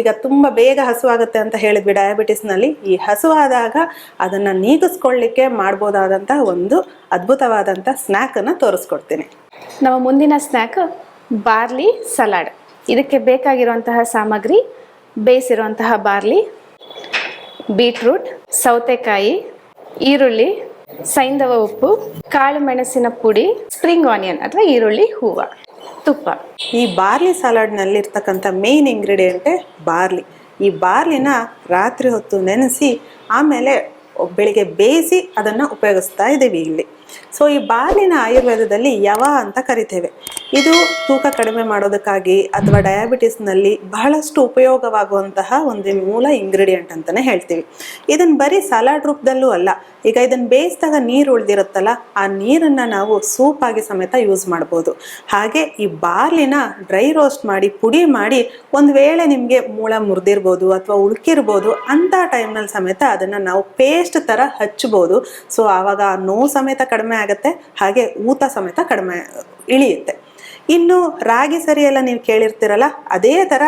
ಈಗ ತುಂಬ ಬೇಗ ಹಸುವಾಗುತ್ತೆ ಅಂತ ಹೇಳಿದ್ವಿ ಡಯಾಬಿಟಿಸ್ನಲ್ಲಿ. ಈ ಹಸುವಾದಾಗ ಅದನ್ನು ನೀಗಿಸ್ಕೊಳ್ಳಿಕ್ಕೆ ಮಾಡ್ಬೋದಾದಂಥ ಒಂದು ಅದ್ಭುತವಾದಂಥ ಸ್ನ್ಯಾಕನ್ನು ತೋರಿಸ್ಕೊಡ್ತೀನಿ. ನಮ್ಮ ಮುಂದಿನ ಸ್ನ್ಯಾಕ್ ಬಾರ್ಲಿ ಸಲಾಡ್. ಇದಕ್ಕೆ ಬೇಕಾಗಿರುವಂತಹ ಸಾಮಗ್ರಿ, ಬೇಯಿಸಿರುವಂತಹ ಬಾರ್ಲಿ, ಬೀಟ್ರೂಟ್, ಸೌತೆಕಾಯಿ, ಈರುಳ್ಳಿ, ಸೈಂಧವ ಉಪ್ಪು, ಕಾಳು ಮೆಣಸಿನ ಪುಡಿ, ಸ್ಪ್ರಿಂಗ್ ಆನಿಯನ್ ಅಥವಾ ಈರುಳ್ಳಿ ಹೂವು. ತುಪ್ಪ. ಈ ಬಾರ್ಲಿ ಸಲಾಡ್ನಲ್ಲಿ ಇರ್ತಕ್ಕಂಥ ಮೇನ್ ಇಂಗ್ರೀಡಿಯೆಂಟೇ ಬಾರ್ಲಿ. ಈ ಬಾರ್ಲಿನ ರಾತ್ರಿ ಹೊತ್ತು ನೆನೆಸಿ, ಆಮೇಲೆ ಬೆಳಿಗ್ಗೆ ಬೇಯಿಸಿ ಅದನ್ನು ಉಪಯೋಗಿಸ್ತಾ ಇದ್ದೀವಿ ಇಲ್ಲಿ. ಸೊ ಈ ಬಾರ್ಲಿನ ಆಯುರ್ವೇದದಲ್ಲಿ ಯವ ಅಂತ ಕರಿತೇವೆ. ಇದು ತೂಕ ಕಡಿಮೆ ಮಾಡೋದಕ್ಕಾಗಿ ಅಥವಾ ಡಯಾಬಿಟಿಸ್ನಲ್ಲಿ ಬಹಳಷ್ಟು ಉಪಯೋಗವಾಗುವಂತಹ ಒಂದು ಮೂಲ ಇಂಗ್ರೀಡಿಯೆಂಟ್ ಅಂತಲೇ ಹೇಳ್ತೀವಿ. ಇದನ್ನು ಬರೀ ಸಲಾಡ್ ರೂಪದಲ್ಲೂ ಅಲ್ಲ, ಈಗ ಇದನ್ನು ಬೇಯಿಸಿದಾಗ ನೀರು ಉಳಿದಿರುತ್ತಲ್ಲ, ಆ ನೀರನ್ನು ನಾವು ಸೂಪ್ ಆಗಿ ಸಮೇತ ಯೂಸ್ ಮಾಡ್ಬೋದು. ಹಾಗೆ ಈ ಬಾರ್ಲಿನ ಡ್ರೈ ರೋಸ್ಟ್ ಮಾಡಿ, ಪುಡಿ ಮಾಡಿ, ಒಂದು ವೇಳೆ ನಿಮಗೆ ಮೂಳ ಮುರಿದಿರ್ಬೋದು ಅಥವಾ ಉಳುಕಿರ್ಬೋದು ಅಂಥ ಟೈಮ್ನಲ್ಲಿ ಸಮೇತ ಅದನ್ನು ನಾವು ಪೇಸ್ಟ್ ಥರ ಹಚ್ಬೋದು. ಸೊ ಆವಾಗ ಆ ನೋವು ಸಮೇತ ಕಡಿಮೆ ಆಗುತ್ತೆ, ಹಾಗೆ ಊತ ಸಮೇತ ಕಡಿಮೆ ಇಳಿಯುತ್ತೆ. ಇನ್ನು ರಾಗಿ ಸರಿ ಎಲ್ಲ ನೀವು ಕೇಳಿರ್ತೀರಲ್ಲ, ಅದೇ ಥರ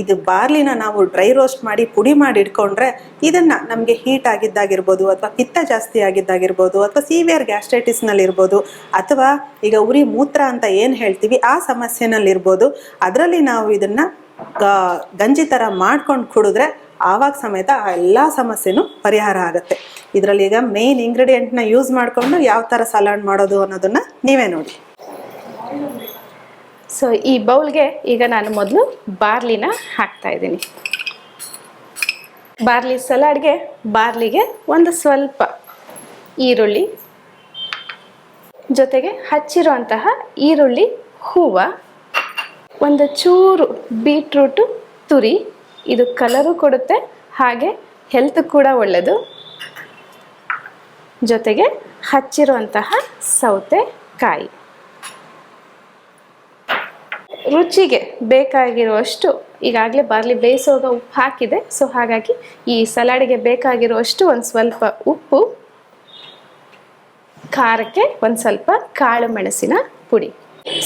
ಇದು ಬಾರ್ಲಿನ ನಾವು ಡ್ರೈ ರೋಸ್ಟ್ ಮಾಡಿ ಪುಡಿ ಮಾಡಿ ಇಟ್ಕೊಂಡ್ರೆ ಇದನ್ನ ನಮಗೆ ಹೀಟ್ ಆಗಿದ್ದಾಗಿರ್ಬೋದು ಅಥವಾ ಪಿತ್ತ ಜಾಸ್ತಿ ಆಗಿದ್ದಾಗಿರ್ಬೋದು ಅಥವಾ ಸಿವಿಯರ್ ಗ್ಯಾಸ್ಟ್ರೈಟಿಸ್ನಲ್ಲಿರ್ಬೋದು ಅಥವಾ ಈಗ ಉರಿ ಮೂತ್ರ ಅಂತ ಏನು ಹೇಳ್ತೀವಿ ಆ ಸಮಸ್ಯೆನಲ್ಲಿರ್ಬೋದು, ಅದರಲ್ಲಿ ನಾವು ಇದನ್ನು ಗಂಜಿ ಥರ ಮಾಡ್ಕೊಂಡು ಕುಡಿದ್ರೆ ಆವಾಗ ಸಮೇತ ಆ ಎಲ್ಲ ಸಮಸ್ಯೆನೂ ಪರಿಹಾರ ಆಗುತ್ತೆ. ಇದರಲ್ಲಿ ಈಗ ಮೇನ್ ಇಂಗ್ರೀಡಿಯೆಂಟ್ನ ಯೂಸ್ ಮಾಡಿಕೊಂಡು ಯಾವ ಥರ ಸಲಾಡ್ ಮಾಡೋದು ಅನ್ನೋದನ್ನು ನೀವೇ ನೋಡಿ. ಸೊ ಈ ಬೌಲ್ಗೆ ಈಗ ನಾನು ಮೊದಲು ಬಾರ್ಲಿನ ಹಾಕ್ತಾ ಇದ್ದೀನಿ. ಬಾರ್ಲಿ ಸಲಾಡ್ಗೆ ಬಾರ್ಲಿಗೆ ಒಂದು ಸ್ವಲ್ಪ ಈರುಳ್ಳಿ, ಜೊತೆಗೆ ಹಚ್ಚಿರುವಂತಹ ಈರುಳ್ಳಿ, ಹೂವು, ಒಂದು ಚೂರು ಬೀಟ್ರೂಟು ತುರಿ, ಇದು ಕಲರು ಕೊಡುತ್ತೆ, ಹಾಗೆ ಹೆಲ್ತ್ ಕೂಡ ಒಳ್ಳೆಯದು ಜೊತೆಗೆ ಹಚ್ಚಿರುವಂತಹ ಸೌತೆಕಾಯಿ ರುಚಿಗೆ ಬೇಕಾಗಿರುವಷ್ಟು ಈಗಾಗಲೇ ಬಾರ್ಲಿ ಬೇಯಿಸುವಾಗ ಉಪ್ಪು ಹಾಕಿದೆ. ಸೊ ಹಾಗಾಗಿ ಈ ಸಲಾಡಿಗೆ ಬೇಕಾಗಿರುವಷ್ಟು ಒಂದು ಸ್ವಲ್ಪ ಉಪ್ಪು, ಖಾರಕ್ಕೆ ಒಂದು ಸ್ವಲ್ಪ ಕಾಳು ಮೆಣಸಿನ ಪುಡಿ.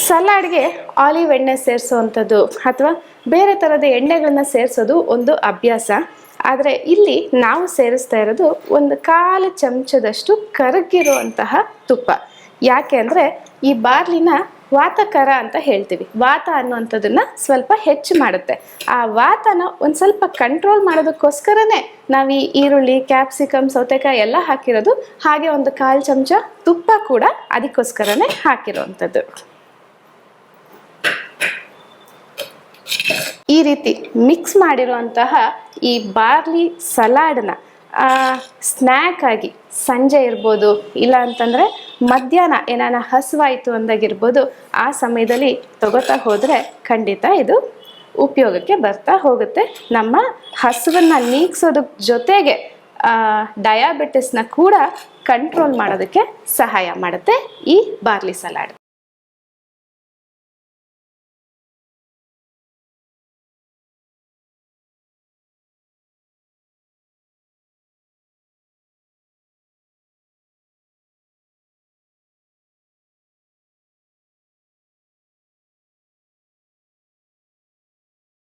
ಸಲಾಡ್ಗೆ ಆಲಿವ್ ಎಣ್ಣೆ ಸೇರಿಸುವಂಥದ್ದು ಅಥವಾ ಬೇರೆ ಥರದ ಎಣ್ಣೆಗಳನ್ನ ಸೇರಿಸೋದು ಒಂದು ಅಭ್ಯಾಸ. ಆದರೆ ಇಲ್ಲಿ ನಾವು ಸೇರಿಸ್ತಾ ಇರೋದು ಒಂದು ಕಾಲು ಚಮಚದಷ್ಟು ಕರಗಿರುವಂತಹ ತುಪ್ಪ. ಯಾಕೆ ಅಂದರೆ ಈ ಬಾರ್ಲಿನ ವಾತಕರ ಅಂತ ಹೇಳ್ತೀವಿ. ವಾತ ಅನ್ನುವಂಥದ್ದನ್ನು ಸ್ವಲ್ಪ ಹೆಚ್ಚು ಮಾಡುತ್ತೆ. ಆ ವಾತನ ಒಂದು ಸ್ವಲ್ಪ ಕಂಟ್ರೋಲ್ ಮಾಡೋದಕ್ಕೋಸ್ಕರನೇ ನಾವು ಈ ಈರುಳ್ಳಿ ಕ್ಯಾಪ್ಸಿಕಮ್ ಸೌತೆಕಾಯಿ ಎಲ್ಲ ಹಾಕಿರೋದು. ಹಾಗೆ ಒಂದು ಕಾಲು ಚಮಚ ತುಪ್ಪ ಕೂಡ ಅದಕ್ಕೋಸ್ಕರನೇ ಹಾಕಿರುವಂಥದ್ದು. ಈ ರೀತಿ ಮಿಕ್ಸ್ ಮಾಡಿರುವಂತಹ ಈ ಬಾರ್ಲಿ ಸಲಾಡ್ನ ಸ್ನ್ಯಾಕ್ ಆಗಿ ಸಂಜೆ ಇರ್ಬೋದು, ಇಲ್ಲ ಅಂತಂದರೆ ಮಧ್ಯಾಹ್ನ ಏನಾನ ಹಸುವಾಯಿತು ಅಂದಾಗಿರ್ಬೋದು, ಆ ಸಮಯದಲ್ಲಿ ತಗೋತಾ ಹೋದರೆ ಖಂಡಿತ ಇದು ಉಪಯೋಗಕ್ಕೆ ಬರ್ತಾ ಹೋಗುತ್ತೆ. ನಮ್ಮ ಹಸುವನ್ನು ನೀಗ್ಸೋದಕ್ಕೆ ಜೊತೆಗೆ ಡಯಾಬಿಟಿಸ್ನ ಕೂಡ ಕಂಟ್ರೋಲ್ ಮಾಡೋದಕ್ಕೆ ಸಹಾಯ ಮಾಡುತ್ತೆ ಈ ಬಾರ್ಲಿ ಸಲಾಡ್